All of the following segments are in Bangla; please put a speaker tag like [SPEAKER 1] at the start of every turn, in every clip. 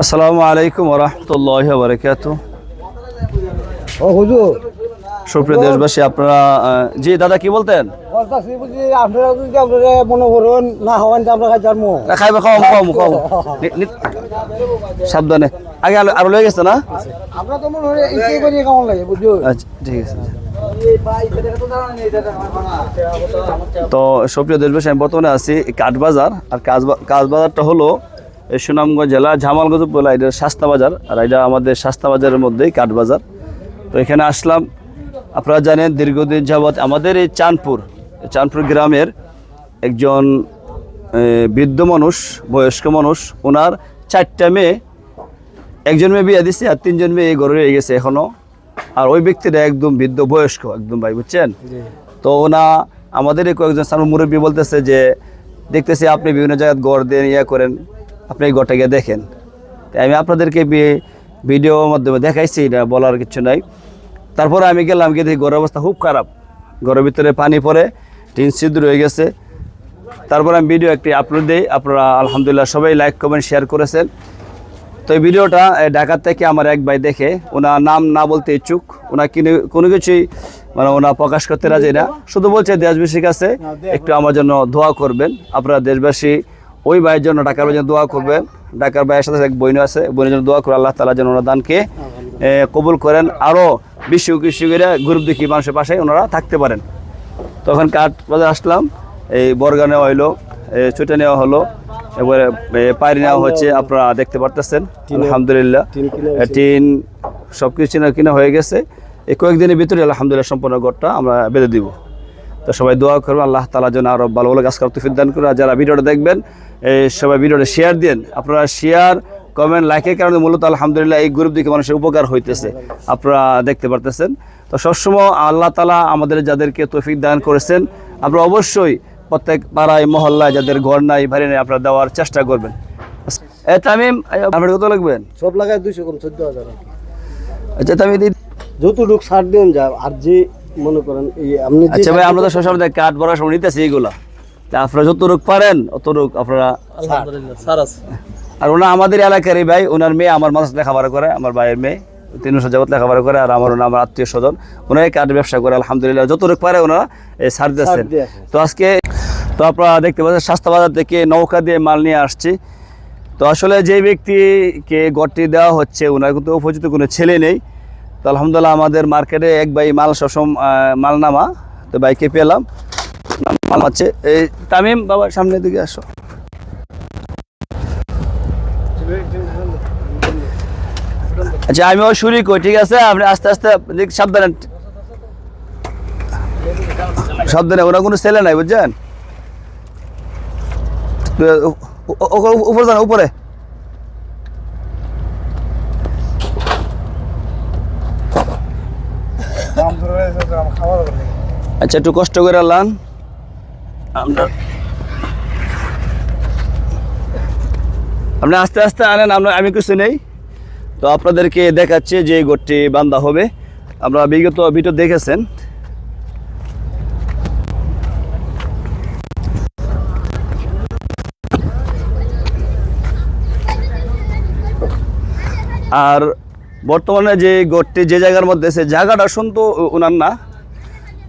[SPEAKER 1] আসসালামু আলাইকুম ওরহমতুল্লাহ বারকাত
[SPEAKER 2] ও হুজুর।
[SPEAKER 1] সুপ্রিয় দেশবাসী আপনারা জি দাদা কি বলতেন?
[SPEAKER 2] আপনারা যদি আপনারা মনে করুন না হওয়ান আমরা খাই জানব
[SPEAKER 1] খাইবে খাওয়াম খাওয়াম খাওয়াম নি- নি- সাবধানে। আগে আরও লেগে গেছে না?
[SPEAKER 2] আমরা তো মনে হয় ইচ্ছে করি কেমন লাগে বুঝছ?
[SPEAKER 1] আচ্ছা ঠিক আছে। তো সুপ্রিয় দেশবাসী আমি বর্তমানে আছি কাঠবাজার আর কাজবা- কাজবাজারটা হলো সুনামগঞ্জ জেলা জামালগঞ্জ বলা এটা শাস্তা বাজার আর এটা আমাদের শাস্তা বাজারের মধ্যেই কাঠবাজার তো এখানে আসলাম আপনারা জানেন দীর্ঘদিন যাবৎ আমাদের এই চাঁদপুর চাঁদপুর গ্রামের একজন বৃদ্ধ মানুষ বয়স্ক মানুষ ওনার চারটা মেয়ে একজন মেয়ে বিয়ে দিছে আর তিনজন মেয়ে এই ঘরে রয়ে গেছে এখনও আর ওই ব্যক্তিটা একদম বৃদ্ধ বয়স্ক একদম ভাই বুঝছেন? তো ওনা আমাদের কয়েকজন সামনে মুরব্বী বলতেছে যে দেখতেছি আপনি বিভিন্ন জায়গায় গড় দিয়ে ইয়ে করেন। আপনি এই গড়টা গিয়ে দেখেন। তাই আমি আপনাদেরকে ভিডিওর মাধ্যমে দেখাইছি এটা বলার কিছু নাই। তারপরে আমি গেলাম গিয়ে দেখি ঘরের অবস্থা খুব খারাপ। ঘরের ভিতরে পানি পড়ে টিন সিদ্ধ রয়ে গেছে। তারপর আমি ভিডিও একটি আপলোড দিই আপনারা আলহামদুলিল্লাহ সবাই লাইক কমেন্ট শেয়ার করেছেন। তো এই ভিডিওটা ঢাকা থেকে আমার এক ভাই দেখে ওনার নাম না বলতে ইচ্ছুক। ওনা কিনে কোনো কিছুই মানে ওনা প্রকাশ করতে রাজি না। শুধু বলছে দেশবাসীর কাছে একটু আমার জন্য দোয়া করবেন। আপনারা দেশবাসী ওই ভাইয়ের জন্য ডাকার ভাইয়ের জন্য দোয়া করবেন ডাকার ভাইয়ের সাথে এক বোন আছে। বইনের জন্য দোয়া করে আল্লাহ তালা যেন ওনার দানকে কবুল করেন। আরও বিশ্ব কৃষি করে গরিব দুঃখী মানুষের পাশে ওনারা থাকতে পারেন। তখন কাঠ বাজার আসলাম এই বর্গা নেওয়া হইল ছুটে নেওয়া হলো। এবারে পায়রি নেওয়া হচ্ছে আপনারা দেখতে পারতেছেন আলহামদুলিল্লাহ। টিন সব কিছু কিনা কিনা হয়ে গেছে। এই কয়েকদিনের ভিতরে আলহামদুলিল্লাহ সম্পূর্ণ ঘরটা আমরা বেঁধে দিব। তো সবাই দোয়া করবেন আল্লাহ তালা যেন আরও ভালো ভালো কাজ করতে দান করে আর যারা ভিডিওটা দেখবেন এই সবাই ভিডিওটা শেয়ার দেন আপনারা শেয়ার কমেন্ট লাইকের কারণে মূলত আলহামদুলিল্লাহ এই গরিব দিকে মানুষের উপকার হইতেছে। আপনারা দেখতে পারতেছেন। তো সবসময় আল্লাহ তালা আমাদের যাদেরকে তৌফিক দান করেছেন আপনারা অবশ্যই প্রত্যেক পাড়ায় মহল্লায় যাদের ঘর নাই বাড়ি নাই আপনারা দেওয়ার চেষ্টা করবেন। এ তামিম আপনার কত লাগবেন
[SPEAKER 2] সব লাগায় দুইশো কম চোদ্দ হাজার
[SPEAKER 1] আচ্ছা তামিম
[SPEAKER 2] যতটুক ছাড় দিন যা আর যে মনে করেন এই আপনি
[SPEAKER 1] আচ্ছা ভাই আমরা তো সবসময় কাঠ সময় নিতেছি এইগুলা আপনারা যতটুক পারেন অতটুক আপনারা
[SPEAKER 2] আলহামদুলিল্লাহ স্যার আছে।
[SPEAKER 1] আর ওনা আমাদের এলাকারই ভাই ওনার মেয়ে আমার মাছ লেখাপড়া করে আমার ভাইয়ের মেয়ে তিন লেখাপড়া করে আর আমার ওনা আমার আত্মীয় স্বজন ওনারা কাঠ ব্যবসা করে আলহামদুলিল্লাহ যতটুকু পারে ওনারা এই সার দিচ্ছেন
[SPEAKER 2] দিয়ে আসে।
[SPEAKER 1] তো আজকে তো আপনারা দেখতে পাচ্ছেন স্বাস্থ্য বাজার থেকে নৌকা দিয়ে মাল নিয়ে আসছি। তো আসলে যে ব্যক্তিকে গড়টি দেওয়া হচ্ছে ওনার কিন্তু উপযুক্ত কোনো ছেলে নেই। তো আলহামদুলিল্লাহ আমাদের মার্কেটে এক ভাই মাল সসম মাল নামা তো বাইকে পেলাম মাল আছে এই তামিম বাবা সামনের দিকে আসো। আচ্ছা আমিও শুরু করি ঠিক আছে? আপনি আস্তে আস্তে সাবধানে। সাবধানে, ওরা কোনো ছেলে নাই, বুঝছেন? উপরে উপরে। আচ্ছা একটু কষ্ট করে আনলাম আমরা আপনি আস্তে আস্তে আনেন, আমরা আমি কিছু নেই। তো আপনাদেরকে দেখাচ্ছি যে গোটটি বান্ধা হবে। আমরা বিগত ভিডিও দেখেছেন। আর বর্তমানে যে গোটটি যে জায়গার মধ্যে, সে জায়গাটা শুনতো ওনার না।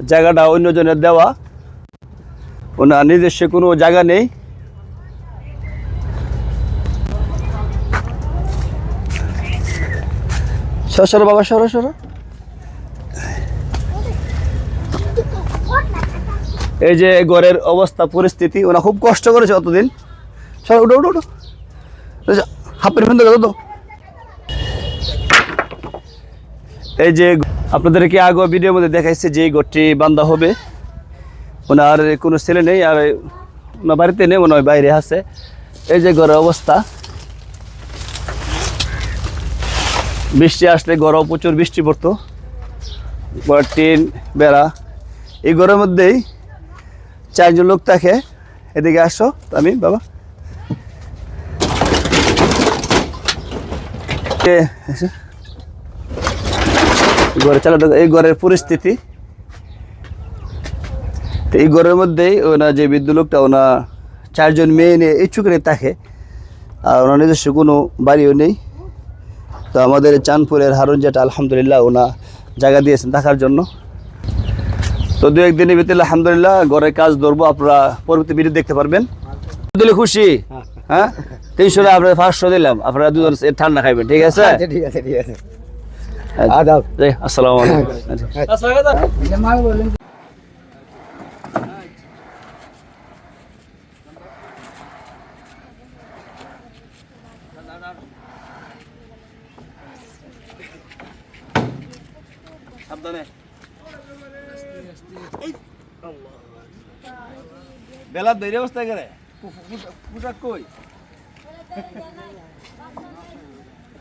[SPEAKER 1] জায়গাটা অন্যজনের দেওয়া। ওনার নিজস্ব কোনো জায়গা নেই। সর বাবা, সরো সরো। এই যে ঘরের অবস্থা, পরিস্থিতি, ওনা খুব কষ্ট করেছে অতদিন। সর, উঠো উঠো উঠো। হাফের ফেন তো। এই যে আপনাদেরকে আগে ভিডিওর মধ্যে দেখাইছে যে ঘরটি বান্ধা হবে। ওনার কোনো ছেলে নেই আর ওনার বাড়িতে নেই মনে হয় বাইরে আছে। এই যে ঘরের অবস্থা। বৃষ্টি আসলে গরম প্রচুর বৃষ্টি পড়তো। বড় টিন বেড়া। এই ঘরের মধ্যেই চারজন লোক থাকে। এদিকে আসো, আমি, বাবা। এসে। ঘরে চালা এই ঘরের পরিস্থিতি। তো এই ঘরের মধ্যেই ওনা যে বৃদ্ধ লোকটা ওনা চারজন মেয়ে নিয়ে ইচ্ছুক থাকে আর ওনার নিজস্ব কোনো বাড়িও নেই। তো আমাদের চাঁদপুরের হারুন যেটা আলহামদুলিল্লাহ ওনা জায়গা দিয়েছেন থাকার জন্য। তো দু একদিনের ভিতরে আলহামদুলিল্লাহ ঘরে কাজ ধরবো আপনারা পরবর্তী ভিডিও দেখতে পারবেন। দিলে খুশি? হ্যাঁ। তিনশো টাকা আপনার পাঁচশো দিলাম। আপনারা দুজন ঠান্ডা খাইবেন ঠিক আছে?
[SPEAKER 2] আচ্ছা ঠিক আছে ঠিক আছে। আদাব।
[SPEAKER 1] আসসালামু আলাইকুম। বেলা দেরি অবস্থা করে কই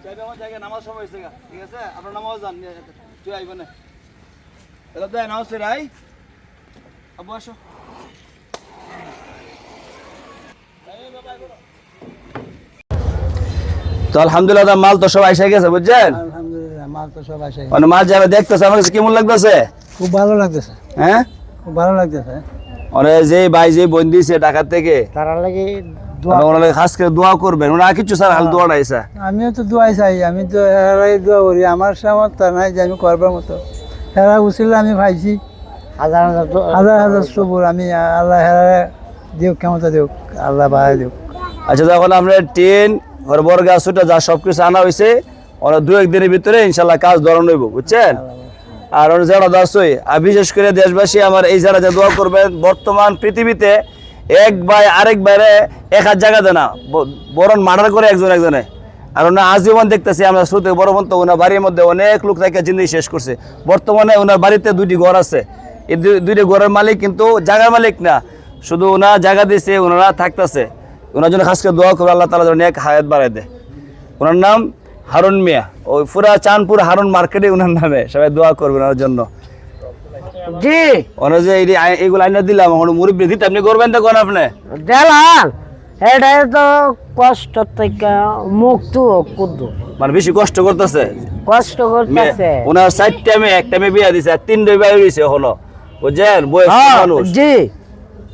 [SPEAKER 1] যাইবে আমার জায়গায় নামাজ সময় হয়েছে ঠিক আছে? আপনার নামাজ যান তুই আইব না। বেলা দেয় নামাজ ফের আই। আবু আসো। তো আলহামদুলিল্লাহ মাল তো সব আইসা গেছে বুঝছেন?
[SPEAKER 2] মাল তো সব আসে
[SPEAKER 1] মানে মাল যাবে দেখতেছে আমার কাছে কেমন লাগতেছে?
[SPEAKER 2] খুব ভালো লাগতেছে।
[SPEAKER 1] হ্যাঁ?
[SPEAKER 2] খুব ভালো লাগতেছে।
[SPEAKER 1] মানে যে ভাই যে বন্দি ঢাকা থেকে
[SPEAKER 2] তারা লাগে
[SPEAKER 1] খাস করে দোয়া করবেন। ওনারা কিছু স্যার হাল দোয়া আইসা
[SPEAKER 2] আমিও তো দোয়াই চাই আমি তো এরাই দোয়া করি। আমার সামর্থ্য নাই যে আমি করবার মতো। হেরা উচিলে আমি ভাইছি। হাজার হাজার হাজার হাজার সবুর আমি আল্লাহ হেরা দিওক ক্ষমতা দিওক আল্লাহ বাড়াই দিওক
[SPEAKER 1] আচ্ছা যখন আমরা টেন ঘর বড় গাছ ওটা যা সব কিছু আনা হয়েছে ওরা দু একদিনের ভিতরে ইনশাল্লাহ কাজ ধরন হইব বুঝছেন? আর ওরা যারা দাসই আর বিশেষ করে দেশবাসী আমার এই যারা যা দোয়া করবেন বর্তমান পৃথিবীতে এক ভাই আরেক বাইরে এক হাত জায়গা দেয় না। ব- বরং মার্ডার করে একজন একজনে। আর ওনার আজীবন দেখতেছি আমরা শ্রুতে বড় তো ওনার বাড়ির মধ্যে অনেক লোক তাকে জিন্দি শেষ করছে। বর্তমানে ওনার বাড়িতে দুইটি ঘর আছে। এই দুইটি ঘরের মালিক কিন্তু জায়গার মালিক না। শুধু ওনার জায়গা দিয়েছে ওনারা থাকতেছে। ওনার জন্য খাস করে দোয়া করবে আল্লাহ তালা যেন এক হায়াত বাড়াই দেয়। ওনার নাম হারুন মিয়া। ওই পুরা চাঁদপুর হারুন মার্কেটে ওনার নামে সবাই দোয়া করবেন ওনার জন্য।
[SPEAKER 3] জি।
[SPEAKER 1] ওনার যে এইগুলো আইনা দিলাম মুরব্বী দিতে আপনি করবেন তো কোন আপনি
[SPEAKER 3] দিলাম এটাই তো কষ্ট থেকে মুক্ত কুদু
[SPEAKER 1] মানে বেশি কষ্ট করতেছে?
[SPEAKER 3] কষ্ট করতেছে।
[SPEAKER 1] ওনার চারটা মেয়ে একটা মেয়ে বিয়া দিছে আর তিনটে বিয়ে হয়েছে হলো বুঝছেন? বয়স
[SPEAKER 3] হ্যাঁ,
[SPEAKER 1] মানুষ।
[SPEAKER 3] জি।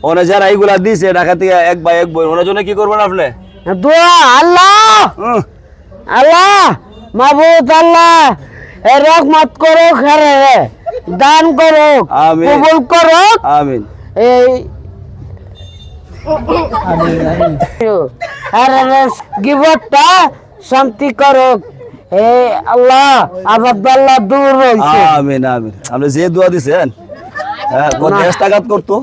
[SPEAKER 1] ওনার যারা এইগুলা দিছে ঢাকা থেকে এক ভাই এক বই ওনার জন্য কি করবেন আপনি?
[SPEAKER 3] দোয়া আল্লাহ! আল্লাহ! মাহবুব আল্লাহ! এ রহমত করো খেরে রে দান করো
[SPEAKER 1] আমিন।
[SPEAKER 3] কবুল করো
[SPEAKER 1] আমিন।
[SPEAKER 3] এই গিবতটা শান্তি করো হে আল্লাহ আল্লাহ দূর রয়েছে
[SPEAKER 1] আমিন আমিন। আপনি যে দোয়া দিছেন হ্যাঁ কত করতো?